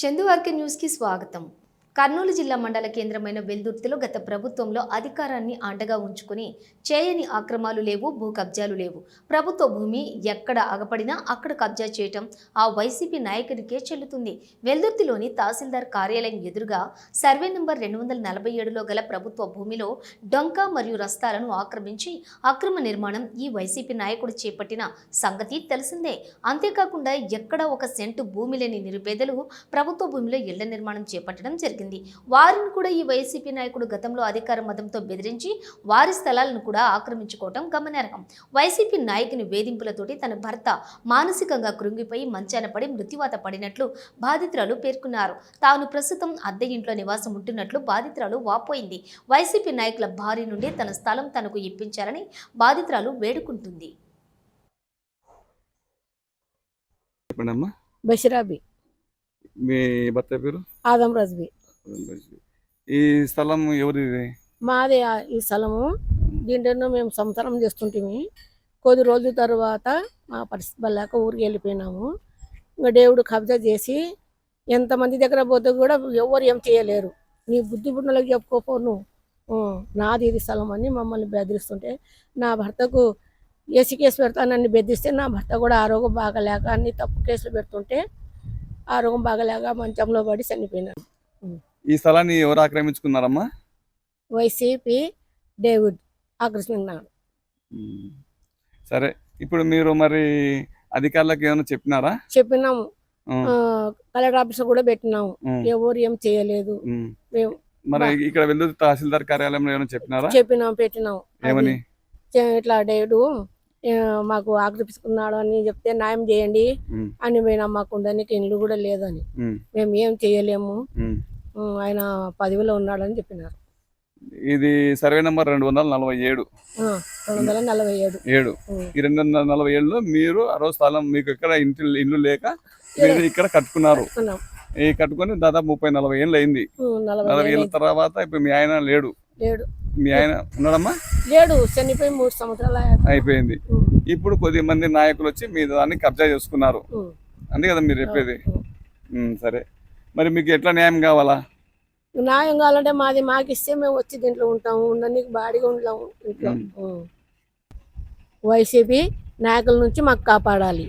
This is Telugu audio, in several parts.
చందువార్కి న్యూస్కి స్వాగతం. కర్నూలు జిల్లా మండల కేంద్రమైన వెల్దుర్తిలో గత ప్రభుత్వంలో అధికారాన్ని అండగా ఉంచుకుని చేయని ఆక్రమాలు లేవు భూ కబ్జాలు లేవు. ప్రభుత్వ భూమి ఎక్కడ ఆగపడినా అక్కడ కబ్జా చేయటం ఆ వైసీపీ నాయకుడికే చెల్లుతుంది. వెల్దుర్తిలోని తహసీల్దార్ కార్యాలయం ఎదురుగా సర్వే నెంబర్ రెండు వందల నలభై ఏడులో గల ప్రభుత్వ భూమిలో డొంక మరియు రస్తాలను ఆక్రమించి అక్రమ నిర్మాణం ఈ వైసీపీ నాయకుడు చేపట్టిన సంగతి తెలిసిందే. అంతేకాకుండా ఎక్కడ ఒక సెంటు భూమి లేని నిరుపేదలు ప్రభుత్వ భూమిలో ఇళ్ళ నిర్మాణం చేపట్టడం జరిగింది. వారిని కూడా ఈ వైసీపీ నాయకుడు గతంలో అధికార మతంతో బెదిరించి వారి స్థలాలను కూడా ఆక్రమించుకోవడం గమనార్హం. వైసీపీ నాయకుని వేధింపులతోటి తన భర్త మానసికంగా కృంగిపోయి మంచాన పడి మృత్యువాత పడినట్లు బాధితురాలు పేర్కొన్నారు. తాను ప్రస్తుతం అద్దె ఇంట్లో నివాసం ఉంటున్నట్లు బాధితురాలు వాపోయింది. వైసీపీ నాయకుల భారీ నుండి తన స్థలం తనకు ఇప్పించాలని బాధితురాలు వేడుకుంటుంది. చెప్పండి అమ్మా బషిరాబి మీ భర్త పేరు? ఆదం రజ్బి ఈ స్థలం ఎవరిది? మాది ఈ స్థలము. దీంట్లో మేము సంసారం చేస్తుంటిమి. కొద్ది రోజుల తర్వాత మా పరిస్థితి వల్లాక ఊరికి వెళ్ళిపోయినాము. ఇంకా దేవుడు కబ్జా చేసి ఎంతమంది దగ్గర పోతే కూడా ఎవరు ఏం చేయలేరు. నీ బుద్ధి బుద్ధులకు చెప్పుకోపో నువ్వు. నాది ఇది స్థలం అని మమ్మల్ని బెదిరిస్తుంటే నా భర్తకు ఏసీ కేసు పెడతానని బెదిరిస్తే నా భర్త కూడా ఆరోగ్యం బాగలేక అన్ని తప్పు కేసులు పెడుతుంటే ఆరోగ్యం బాగలేక మంచంలో పడి చనిపోయినాడు. ఈ స్థలాన్ని ఎవరు ఆక్రమించుకున్నారమ్మా? వైసీపీ డేవిడ్ ఆకర్షిస్తున్నాడు ఉమ్. సరే ఇప్పుడు మీరు మరి అధికారులకు ఏమైనా చెప్పినారా? చెప్పినాము. కలెక్టర్ ఆఫీస్ కూడా పెట్టినాము. ఎవరు ఏం చేయలేదు. మేము. మరి ఇక్కడ వెళ్ళు తహసీల్దార్ కార్యాలయంలో ఏమైనా చెప్పినారా? చెప్పినాం పెట్టినాము. ఏమని? ఇట్లా డేవిడ్ మాకు ఆకర్షిస్తున్నాడు అని చెప్తే న్యాయం చేయండి అని పోయినాం మాకు ఉండడానికి ఇల్లు కూడా లేదని. మేము. ఏం చేయలేము. ఆయన పదవిలో ఉన్నాడని చెప్పినారు. ఇది సర్వే నెంబర్ రెండు వందల నలభై ఏడు. ఆ, రెండు వందల నలభై ఏడు. ఈ రెండు వందల నలభై ఏడులో మీరు ఆ రోజు స్థలం మీకు ఇక్కడ ఇంటి ఇల్లు లేక మీరు ఇక్కడ కట్టుకున్నారు. కట్టుకున్నాం. ఈ కట్టుకొని దాదాపు ముప్పై నలభై ఏళ్ళు అయింది. నలభై ఏళ్ళ తర్వాత ఇప్పుడు మీ ఆయన లేడు. లేడు. మీ ఆయన ఉన్నాడమ్మా? లేడు చనిపోయి మూడు సంవత్సరాలు. అయిపోయింది. ఇప్పుడు కొద్ది మంది నాయకులు వచ్చి మీ దాన్ని కబ్జా చేసుకున్నారు. అంతే కదా మీరు చెప్పేది. సరే. మరి మీకు ఎట్లా న్యాయం కావాలా? న్యాయం కావాలంటే మాది మాకు ఇస్తే మేము వచ్చి దీంట్లో ఉంటాము ఉండడానికి బాడిగా ఉంటాము ఇంట్లో. వైసీపీ నాయకుల నుంచి మాకు కాపాడాలి.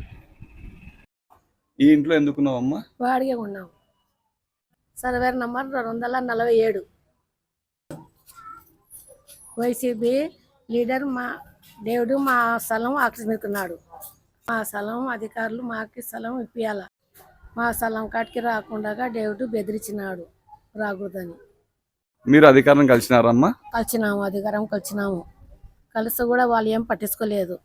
ఈ ఇంట్లో ఎందుకున్నావమ్మా బాడిగా ఉన్నాము సర్వే నంబర్ రెండు వందల నలభై ఏడు. వైసీపీ లీడర్ మా దేవుడు మా స్థలం ఆక్రమిస్తున్నాడు మా స్థలం అధికారులు మాకు స్థలం ఇప్పియాల. మా స్థలం కాటికి రాకుండా దేవుడు బెదిరించినాడు రాకూడదని. మీరు అధికారం కలిసినారమ్మా? కలిసినాము అధికారం కలిసినాము. కలిసి కూడా వాళ్ళు ఏం పట్టించుకోలేదు.